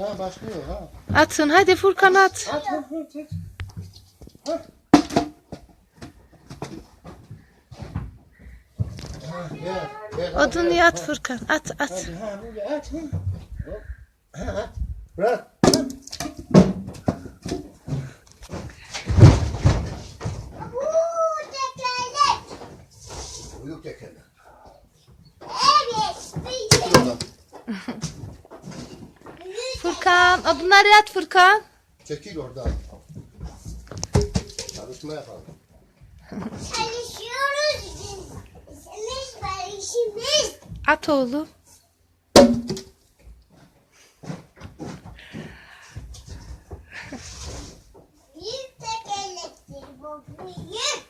Ha başlıyor ha. Atın hadi Furkan at. At at at at. Ver, Odunu at. Furkan. At at. Hadi ha at. Ha. At. Bırak. Uyuk tekerler. Evet. Furkan odunları at Furkan. Çekil oradan. Çalışma yapalım. çalışıyoruz. İşimiz var işimiz. At oğlum. Büyük tekerlektir bu büyük.